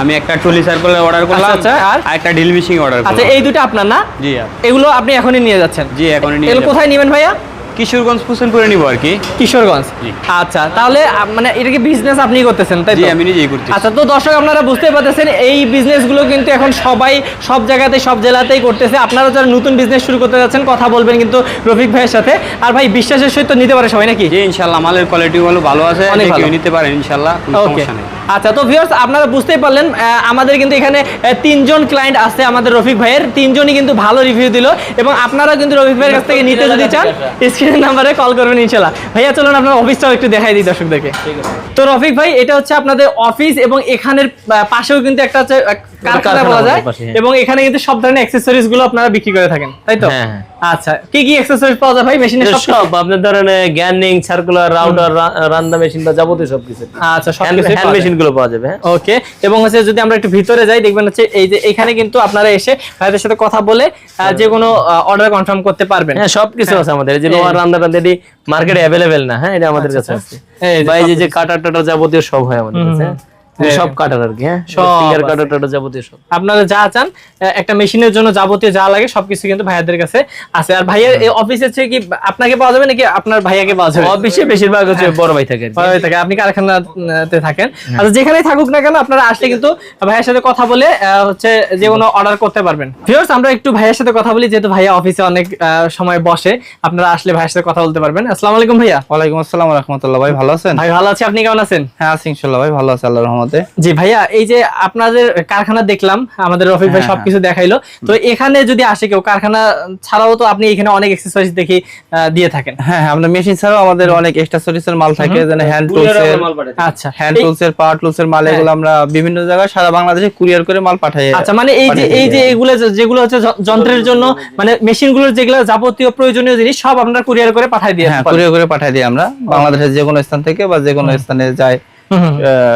S5: আমি একটা টলি সার্কেলের অর্ডার করলাম
S2: আচ্ছা, আর?
S5: আর একটা ড্রিল মেশিন অর্ডার করলাম।
S2: আচ্ছা এই দুটো আপনার না?
S5: জি আর
S2: এগুলো আপনি এখনই নিয়ে যাচ্ছেন?
S5: জি এখন নিয়ে
S2: এগুলো কোথায় নেবেন ভাইয়া?
S5: কিশোরগঞ্জ ফুসেনপুরে নিব আর কি।
S2: কিশোরগঞ্জ?
S5: জি।
S2: আচ্ছা তাহলে মানে এটা কি বিজনেস আপনি করতেছেন তাই
S5: জি আমি নিজেই করতেছি।
S2: আচ্ছা তো দর্শক আপনারা বুঝতে পারতেছেন এই বিজনেসগুলো কিন্তু এখন সবাই সব জায়গাতে সব জেলাতেই করতেছে। আপনারা যারা নতুন বিজনেস শুরু করতে যাচ্ছেন কথা বলবেন কিন্তু রফিক ভাইয়ের সাথে। আর ভাই বিশ্বাসের সহিত নিতে পারে সবাই নাকি?
S5: জি ইনশাল্লাহ মালের কোয়ালিটি ভালো আছে
S2: অনেক।
S5: নিতে পারেন ইনশাল্লাহ কোনো
S2: ওকে
S5: সমস্যা নেই।
S2: আচ্ছা তো ভিউয়ার্স আপনারা বুঝতেই পারলেন আমাদের কিন্তু এখানে তিনজন ক্লায়েন্ট আছে আমাদের রফিক ভাইয়ের। তিনজনই কিন্তু ভালো রিভিউ দিল এবং আপনারা কিন্তু রফিক ভাইয়ের কাছ থেকে নিতে যদি চান স্ক্রিনের নাম্বারে কল করবেন ইনশাল্লাহ ভাইয়া চলুন আপনার অফিসটাও একটু দেখাই দিই দর্শকদেরকে। তো রফিক ভাই এটা হচ্ছে আপনাদের অফিস এবং এখানের পাশেও কিন্তু একটা হচ্ছে কারখানা বলা যায়।
S1: হ্যাঁ।
S2: এবং এখানে কিন্তু সব ধরনের অ্যাক্সেসরিজগুলো আপনারা বিক্রি করে থাকেন তাই তো?
S1: হ্যাঁ, হ্যাঁ।
S2: আচ্ছা কি কি অ্যাক্সেসরিজ পাওয়া যায় ভাই? মেশিনের সব
S1: সব আপনার ধরেন গ্যানিং সার্কুলার রাউটার রান্দা মেশিন বা যাবতীয় সবকিছু।
S2: আচ্ছা সব
S1: হ্যান্ড মেশিনগুলো পাওয়া যাবে হ্যাঁ।
S2: ওকে এবং হচ্ছে যদি আমরা একটু ভিতরে যাই দেখবেন হচ্ছে এই যে এখানে কিন্তু আপনারা এসে ভাইদের সাথে কথা বলে যে কোনো অর্ডার কনফার্ম করতে পারবেন।
S1: হ্যাঁ সবকিছু আছে আমাদের। যে লোহার রান্দা টান্দা এটি মার্কেটে অ্যাভেলেবেল না হ্যাঁ এটা আমাদের কাছে আছে।
S2: এই যে
S1: কাটার টাটার যাবতীয় সব হয় আমাদের কাছে। সব কাটার আর কি হ্যাঁ? ফিঙ্গার কাটার টাটার যাবতীয় সব।
S2: আপনারা যা চান একটা মেশিনের জন্য যাবতীয় যা লাগে সবকিছু কিন্তু ভাইয়াদের কাছে আছে। আর ভাইয়ের এই অফিসে হচ্ছে কি আপনাকে পাওয়া যাবে নাকি আপনার ভাইয়াকে পাওয়া যাবে?
S1: অফিসে বেশিরভাগ হচ্ছে বড় ভাই থাকে
S2: বড় ভাই থাকে। আপনি কারখানাতে থাকেন। আচ্ছা যেখানেই থাকুক না কেন আপনারা আসলে কিন্তু ভাইয়ের সাথে কথা বলে আহ, হচ্ছে যে কোনো অর্ডার করতে পারবেন। ভিউয়ার্স আমরা একটু ভাইয়ের সাথে কথা বলি যেহেতু ভাইয়া অফিসে অনেক সময় বসে আপনারা আসলে ভাইয়ের সাথে কথা বলতে পারবেন। আসসালামু আলাইকুম ভাইয়া।
S3: ওয়ালাইকুম আসসালাম রহমতুল্লাহ। ভাই ভালো আছেন?
S2: ভাই ভালো আছি। আপনি কেমন আছেন?
S3: হ্যাঁ আছি ইনশাল্লাহ। ভাই ভালো আছে আল্লাহর রহমতে।
S2: জি ভাইয়া এই যে আপনাদের কারখানা দেখলাম আমাদের রফিক ভাই
S3: হ্যাঁ,
S2: সবকিছু দেখাইলো। তো এখানে যদি আসে কেউ কারখানা ছাড়াও তো আপনি এখানে অনেক এক্সারসাইজ দেখি দিয়ে থাকেন।
S3: হ্যাঁ হ্যাঁ আমরা মেশিন ছাড়াও আমাদের অনেক এক্সট্রা মাল থাকে যেন হ্যান্ড টুলস এর
S2: আচ্ছা।
S3: হ্যান্ড টুলস এর পাওয়ার টুলস এর মাল
S2: হ্যাঁ।
S3: এগুলো আমরা বিভিন্ন জায়গায় সারা বাংলাদেশে কুরিয়ার করে মাল পাঠাই
S2: আচ্ছা মানে এই যে এই যে এগুলো যেগুলো হচ্ছে যন্ত্রের জন্য মানে মেশিনগুলোর যেগুলো যাবতীয় প্রয়োজনীয় জিনিস সব আপনারা কুরিয়ার করে পাঠাই দিয়ে
S3: হ্যাঁ কুরিয়ার করে পাঠাই দিই আমরা বাংলাদেশের যে কোনো স্থান থেকে বা যে কোনো স্থানে যায়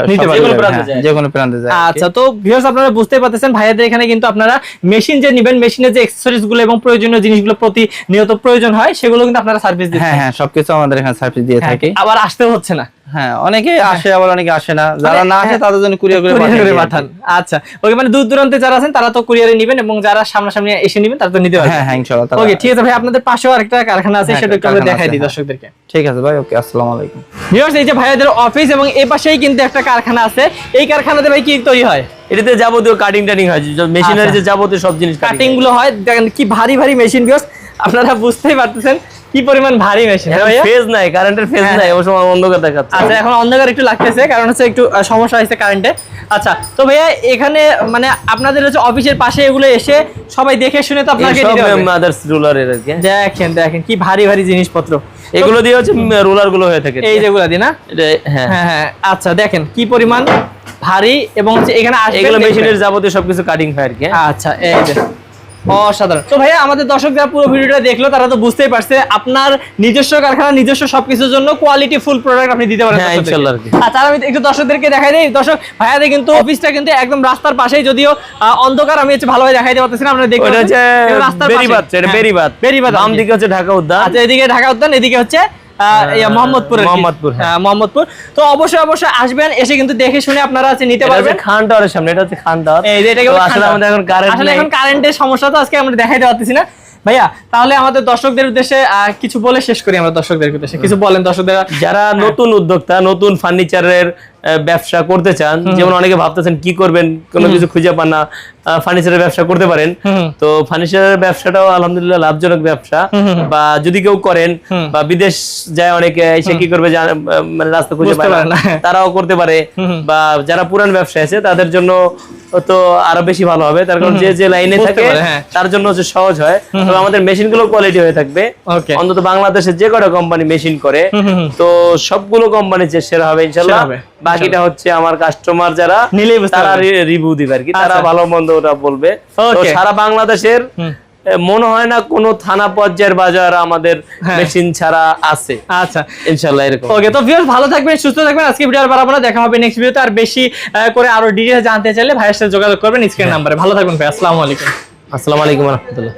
S2: নিতে পারবে।
S1: যেকোনো
S3: যে কোনো প্রান্তে যায় আর কি।
S2: আচ্ছা তো ভিউয়ার্স আপনারা বুঝতে পারতেছেন ভাইয়াদের এখানে কিন্তু আপনারা মেশিন যে নেবেন মেশিনের যে অ্যাক্সেসরিজগুলো এবং প্রয়োজনীয় জিনিসগুলো প্রতি নিয়ত প্রয়োজন হয় সেগুলো কিন্তু আপনারা সার্ভিস দিচ্ছেন
S3: হ্যাঁ হ্যাঁ সবকিছু আমাদের এখানে সার্ভিস দিয়ে
S2: হ্যাঁ,
S3: থাকি
S2: আবার আসতে হচ্ছে না
S3: হ্যাঁ অনেকে আসে আবার অনেকে আসে না। যারা
S2: মানে,
S3: না আসে
S2: হ্যাঁ,
S3: তাদের জন্য কুরিয়ার করে।
S2: পাঠান। আচ্ছা ওকে মানে দূর দূরান্তে যারা আছেন তারা তো কুরিয়ারে নেবেন এবং যারা সামনাসামনি এসে নেবেন তারা তো নিতে পারবেন।
S3: হ্যাঁ হ্যাঁ ইনশাআল্লাহ
S2: ওকে ঠিক আছে ভাই আপনাদের পাশেও আরেকটা কারখানা আছে
S3: হ্যাঁ,
S2: সেটা একটু আমরা দেখাই
S3: আছে,
S2: দিই
S3: হ্যাঁ।
S2: দর্শকদেরকে।
S3: ঠিক আছে ভাই ওকে আসসালামু আলাইকুম।
S2: ভিউয়ার্স এই যে ভাইয়াদের অফিস এবং এই পাশেই কিন্তু একটা কারখানা আছে এই কারখানাতে ভাই কি তৈরি হয়?
S1: এটাতে যাবতীয় কাটিং টাটিং হয় মেশিনারি
S2: আচ্ছা।
S1: যে যাবতীয় সব জিনিস
S2: কাটিংগুলো হয় দেখেন কি ভারী ভারী মেশিন ভিউয়ার্স আপনারা বুঝতেই পারতেছেন কি পরিমাণ ভারী মেশিন ভাইয়া
S1: ফেজ নাই কারেন্টের ফেজ
S2: হ্যাঁ।
S1: নাই ও সময় অন্ধকার দেখাচ্ছে
S2: আচ্ছা এখন অন্ধকার একটু লাগতেছে কারণ হচ্ছে একটু সমস্যা হয়েছে কারেন্টে আচ্ছা তো ভাইয়া এখানে মানে আপনাদের হচ্ছে অফিসের পাশে এগুলো এসে সবাই দেখে শুনে তো আপনাকে হবে।
S1: মাদার্স কি হ্যাঁ।
S2: দেখেন দেখেন কি ভারী ভারী জিনিসপত্র
S1: এগুলো দিয়ে হচ্ছে রুলারগুলো হয়ে থাকে
S2: এই যেগুলো দিই না
S1: এটা হ্যাঁ
S2: হ্যাঁ হ্যাঁ আচ্ছা দেখেন কি পরিমাণ ভারী এবং হচ্ছে এখানে
S1: এগুলো। মেশিনের যাবতীয় সবকিছু কাটিং হয় আর কি হ্যাঁ।
S2: আচ্ছা এই যে অসাধারণ। তো ভাইয়া আমাদের দর্শক যারা পুরো ভিডিওটা দেখল তারা তো বুঝতেই পারছে আপনার নিজস্ব কারখানা নিজস্ব সবকিছুর জন্য কোয়ালিটি ফুল প্রোডাক্ট আপনি দিতে পারেন
S1: হ্যাঁ।
S2: আচ্ছা আমি একটু দর্শকদেরকে দেখাই দিই। দর্শক ভাইয়াদের কিন্তু অফিসটা কিন্তু একদম রাস্তার পাশেই যদিও আহ, অন্ধকার আমি হচ্ছে ভালোভাবে দেখাইতে পারতেছি না আপনারা দেখতে রাস্তার পাশে।
S1: বেরিবাদ এটা
S2: হ্যাঁ,
S1: বেরিবাদ
S2: বেরিবাদ
S1: বাম দিকে হচ্ছে ঢাকা উদ্যান।
S2: আচ্ছা এদিকে ঢাকা উদ্যান এদিকে হচ্ছে মোহাম্মদপুর
S1: মোহাম্মদপুর, হ্যাঁ।
S2: হ্যাঁ, মোহাম্মদপুর। তো অবশ্যই অবশ্যই আসবেন এসে কিন্তু দেখে শুনে আপনারা নিতে পারবেন।
S1: খান টাওয়ারের সামনে এটা হচ্ছে খান টাওয়ার।
S2: এই যে এটাকে
S1: আসলে আমাদের এখন কারেন্ট
S2: আসলে এখন কারেন্টের সমস্যা তো আজকে আমরা দেখাইতে পারতেছি না। ভাইয়া তাহলে আমাদের দর্শকদের উদ্দেশ্যে কিছু বলে শেষ করি আমরা দর্শকদের উদ্দেশ্যে। কিছু বলেন দর্শকদের।
S1: যারা নতুন উদ্যোক্তা নতুন ফার্নিচারের ব্যবসা করতে চান যেমন অনেকে ভাবতেছেন কি করবেন? কোনো কিছু খুঁজে পান না ফার্নিচারের ব্যবসা করতে পারেন। তো ফার্নিচারের ব্যবসাটাও আলহামদুলিল্লাহ লাভজনক ব্যবসা। বা যদি কেউ করেন বা বিদেশ যায় অনেকে এসে কি করবে? মানে রাস্তা খুঁজে পায় না। তারাও করতে পারে। বা যারা পুরান ব্যবসায় আছে তাদের জন্য তো আরও বেশি ভালো হবে। তার কারণ যে যে লাইনে থাকে
S2: হ্যাঁ।
S1: তার জন্য হচ্ছে সহজ হয়। তবে আমাদের মেশিনগুলো কোয়ালিটি হয়ে থাকবে। অন্তত বাংলাদেশে যে কটা কোম্পানি মেশিন করে তো সবগুলো কোম্পানি যে সেরা হবে ইনশাল্লাহ
S2: হবে,
S1: বাকিটা হচ্ছে আমার কাস্টমার যারা তারা রিভিউ দিবে আর কি তারা
S2: আচ্ছা।
S1: ভালো মন্দ ওটা বলবে। তো সারা বাংলাদেশের মনে হয় না কোনো থানা পর্যায়ের বাজার আমাদের
S2: হ্যাঁ।
S1: মেশিন ছাড়া আছে।
S2: আচ্ছা।
S1: ইনশাল্লাহ এরকম।
S2: ওকে তো ভিউয়ার্স ভালো থাকবেন সুস্থ থাকবেন। আজকে ভিডিও আর বাড়াবো না দেখা হবে নেক্সট ভিডিওতে আর বেশি করে আরও ডিটেইলস জানতে চাইলে ভাইয়ের সাথে যোগাযোগ করবেন স্ক্রিন নাম্বারে ভালো থাকবেন ভাই আসসালামু আলাইকুম।
S1: আসসালামু আলাইকুম রহমতুল্লাহ।